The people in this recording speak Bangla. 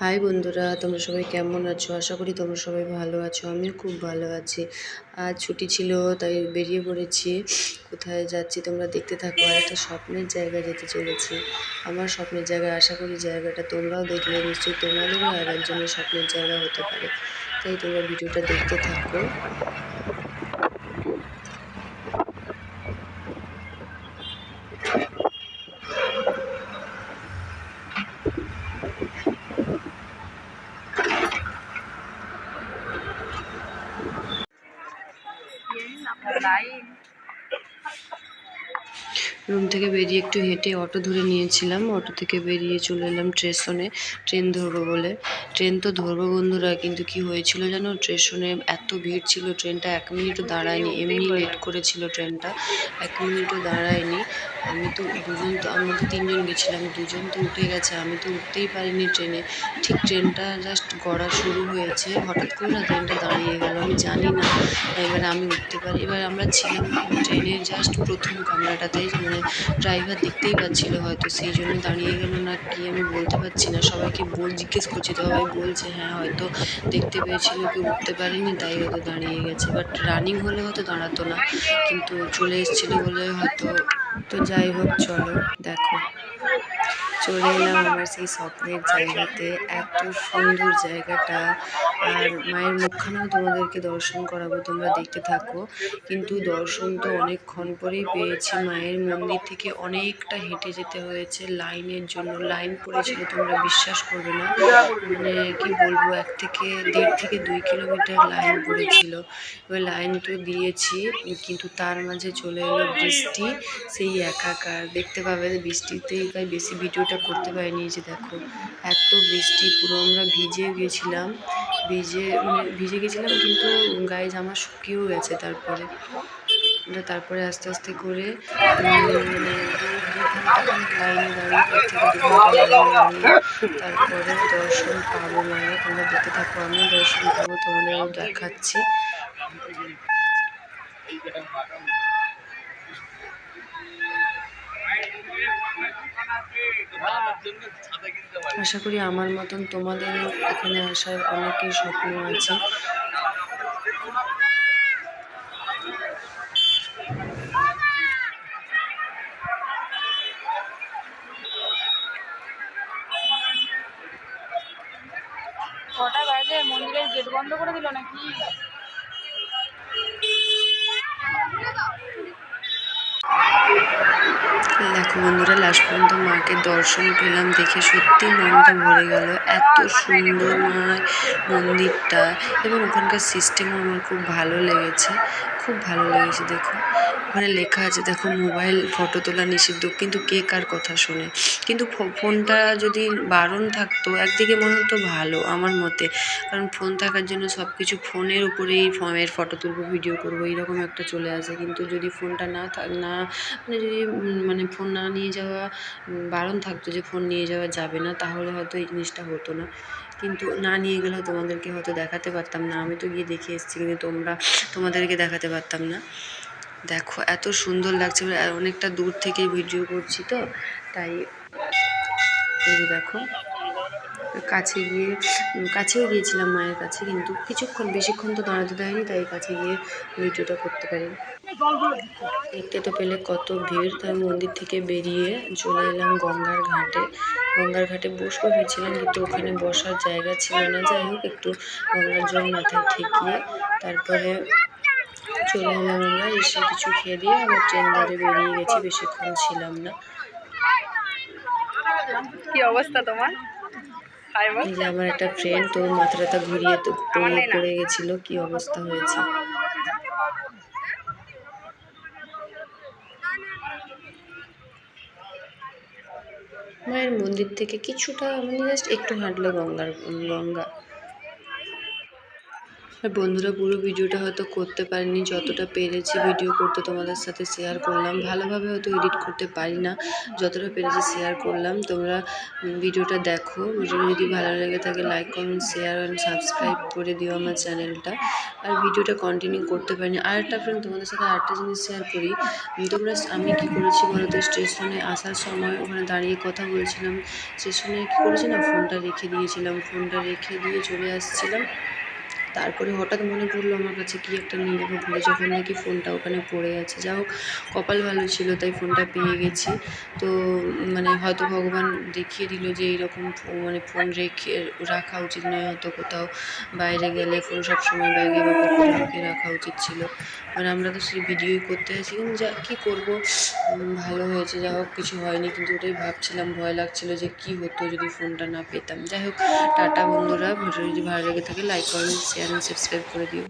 হাই বন্ধুরা, তোমরা সবাই কেমন আছো? আশা করি তোমরা সবাই ভালো আছো, আমিও খুব ভালো আছি। আজ ছুটি ছিল, তাই বেরিয়ে পড়েছি। কোথায় যাচ্ছি তোমরা দেখতে থাকো। আর একটা স্বপ্নের জায়গায় যেতে চলেছি। আমার স্বপ্নের জায়গায় আশা করি জায়গাটা তোমরাও দেখলে। নিশ্চয়ই তোমাদেরও আর একজনের স্বপ্নের জায়গা হতে পারে। তাই তোমরা ভিডিওটা দেখতে থাকো। Daí রুম থেকে বেরিয়ে একটু হেঁটে অটো ধরে নিয়েছিলাম। অটো থেকে বেরিয়ে চলে এলাম স্টেশনে। ট্রেন ধরবো বলে। ট্রেন তো ধরবো বন্ধুরা কিন্তু কি হয়েছিল জানো? স্টেশনে এত ভিড় ছিল ট্রেনটা এক মিনিটও দাঁড়ায়নি। এমনি লেট করেছিল ট্রেনটা। এক মিনিটও দাঁড়ায়নি। আমি তো দুজন তো আমরা তো তিনজন গেছিলাম। দুজন তো উঠে গেছে। আমি তো উঠতেই পারিনি ট্রেনে। ঠিক ট্রেনটা জাস্ট গড়া শুরু হয়েছে। হঠাৎ করে না ট্রেনটা দাঁড়িয়ে গেল। আমি জানি না। এবার আমি উঠতে পারি। এবার আমরা ছিলাম ট্রেনের জাস্ট প্রথম কামরাটাতে। মানে ড্রাইভার দেখতেই পাচ্ছিল হয়তো, সেই জন্য দাঁড়িয়ে গেল না কি আমি বলতে পারছি না। সবাইকে বল জিজ্ঞেস করছি তো সবাই বলছে হ্যাঁ হয়তো দেখতে পেয়েছিল কেউ, উঠতে পারেনি, তাই হয়তো দাঁড়িয়ে গেছে। বাট রানিং হলে হয়তো দাঁড়াতো না, কিন্তু চলে এসেছিল বলে হয়তো, তো যাই হোক, চলো, দেখো। চলে এলাম আমার সেই স্বপ্নের জায়গাতে। এত সুন্দর জায়গাটা। আর মায়ের মুখখানেও তোমাদেরকে দর্শন করাবো, তোমরা দেখতে থাকো। কিন্তু দর্শন তো অনেকক্ষণ পরেই পেয়েছি। মায়ের মন্দির থেকে অনেকটা হেঁটে যেতে হয়েছে লাইনের জন্য। লাইন পড়েছিল, তোমরা বিশ্বাস করবে না। মানে কি বলব, এক থেকে দেড় থেকে দুই কিলোমিটার লাইন পড়েছিল। ওই লাইন তো দিয়েছি, কিন্তু তার মাঝে চলে এলো বৃষ্টি। সেই একাকার, দেখতে পাবে বৃষ্টিতেই তাই বেশি ভিডিওটা করতে পারিনি যে দেখো, এত বৃষ্টি, পুরো আমরা ভিজে গেছিলাম, ভিজে মানে ভিজে গেছিলাম কিন্তু গায়ে জামা শুকিয়েও গেছে তারপরে। তারপরে আস্তে আস্তে করে মানে লাইনে দাঁড়িয়ে তারপরে দর্শন পাবো মানে তোমরা দেখতে থাকো আমি দর্শন পাবো, তোমাদেরও দেখাচ্ছি। আশা করি আমার মতন তোমাদেরও এখানে আসার অনেকেই স্বপ্ন আছে। কটা বাজে, মন্দিরের গেট বন্ধ করে দিল নাকি? দেখো বন্ধুরা লাস্ট পর্যন্ত মাকে দর্শন পেলাম দেখে সত্যি মনটা ভরে গেল। এত সুন্দর মা মন্দিরটা এবং ওখানকার সিস্টেমও আমার খুব ভালো লেগেছে। খুব ভালো লেগেছে, দেখো। ওখানে লেখা আছে, দেখো, মোবাইল ফটো তোলা নিষিদ্ধ, কিন্তু কে কার কথা শোনে? কিন্তু ফোনটা যদি বারণ থাকতো, একদিকে মনে হতো ভালো, আমার মতে। কারণ ফোন থাকার জন্য সব কিছু ফোনের উপরেই ফর্মের ফটো তুলবো, ভিডিও করব, এইরকম একটা চলে আসে। কিন্তু যদি ফোনটা না থাক না মানে যদি মানে ফোন না নিয়ে যাওয়া বারণ থাকতো যে ফোন নিয়ে যাওয়া যাবে না, তাহলে হয়তো এই জিনিসটা হতো না। কিন্তু না নিয়ে গেলেও তোমাদেরকে হয়তো দেখাতে পারতাম না, আমি তো গিয়ে দেখে এসেছি, কিন্তু তোমরা তোমাদেরকে দেখাতে পারতাম না। দেখো, এত সুন্দর লাগছে। অনেকটা দূর থেকে ভিডিও করছি তো, তাই দেখো, কাছে গিয়ে কাছেও গিয়েছিলাম মায়ের কাছে, কিন্তু কিছুক্ষণ, বেশিক্ষণ তো দাঁড়াতে দেয়নি, তাই কাছে গিয়ে ভিডিওটা করতে পারি। দেখতে তো পেলে কত ভিড়, তাই মন্দির থেকে বেরিয়ে চলে এলাম গঙ্গার ঘাটে। গঙ্গার ঘাটে বসবো ভেবেছিলাম, কিন্তু ওখানে বসার জায়গা ছিল না। যাই হোক, একটু গঙ্গার জল মাথায় ঠেকিয়ে তারপরে চলে এলাম আমরা এসে কিছু খেয়ে দিয়ে আমার ট্রেন ধরে বেরিয়ে গেছি বেশিক্ষণ ছিলাম না। কি অবস্থা তোমার? এই আমার একটা ফ্রেন্ড তো মাথা টাথা ঘুরিয়ে তো পড়ে গেছিল কি অবস্থা হয়েছে? মায়ের মন্দির থেকে কিছুটা মানে জাস্ট একটু হাঁটলে গঙ্গার গঙ্গা। আর বন্ধুরা, পুরো ভিডিওটা হয়তো করতে পারিনি। যতটা পেরেছি ভিডিও করতে তোমাদের সাথে শেয়ার করলাম। ভালোভাবে হয়তো এডিট করতে পারি না। যতটা পেরেছি শেয়ার করলাম। তোমরা ভিডিওটা দেখো। ভিডিওটা যদি ভালো লেগে থাকে like comment share and subscribe করে দিও আমার চ্যানেলটা আর ভিডিওটা কন্টিনিউ করতে পারিনি। আর একটা ফ্রেন্ড তোমাদের সাথে আরেকটা জিনিস শেয়ার করি। তোমরা আমি কি করেছি বলো তো? স্টেশনে আসার সময় ওখানে দাঁড়িয়ে কথা বলছিলাম। স্টেশনে কী করেছি না? ফোনটা রেখে দিয়েছিলাম। ফোনটা রেখে দিয়ে চলে আসছিলাম। তারপরে হঠাৎ মনে পড়ল আমার কাছে কি একটা নিয়ে যাব ভুলে যখন নাকি ফোনটা ওখানে পড়ে আছে। যা হোক, কপাল ভালো ছিল, তাই ফোনটা পেয়ে গেছি। তো মানে হয়তো ভগবান দেখিয়ে দিল যে এইরকম ফো- মানে ফোন রেখে, রাখা উচিত নয়, হয়তো কোথাও বাইরে গেলে ফোন সবসময় ব্যাগে বা পকেটে রাখা উচিত ছিল। মানে আমরা তো সেই ভিডিওই করতে আছি। কিন্তু যা, কী করব? ভালো হয়েছে, যা হোক, কিছু হয়নি, কিন্তু ওটাই ভাবছিলাম, ভয় লাগছিল যে কি হতো যদি ফোনটা না পেতাম। যাই হোক, টাটা বন্ধুরা ভিডিও যদি ভালো লেগে থাকে লাইক কমেন্ট শেয়ার সাবস্ক্রাইব করে দিও।